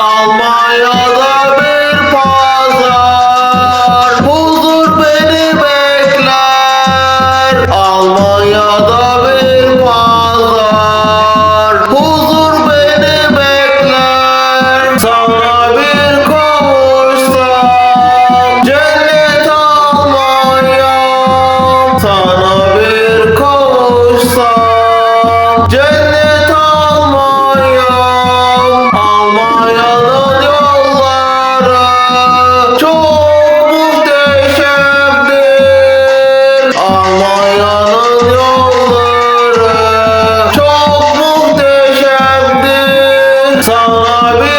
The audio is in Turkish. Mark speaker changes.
Speaker 1: Almanya'da bir pazar. Huzur beni bekler. Almanya'da bir pazar. Huzur beni bekler. Sana kavuşsam. Cennet Almanya Sana bir kavuşsam. Cennet হবে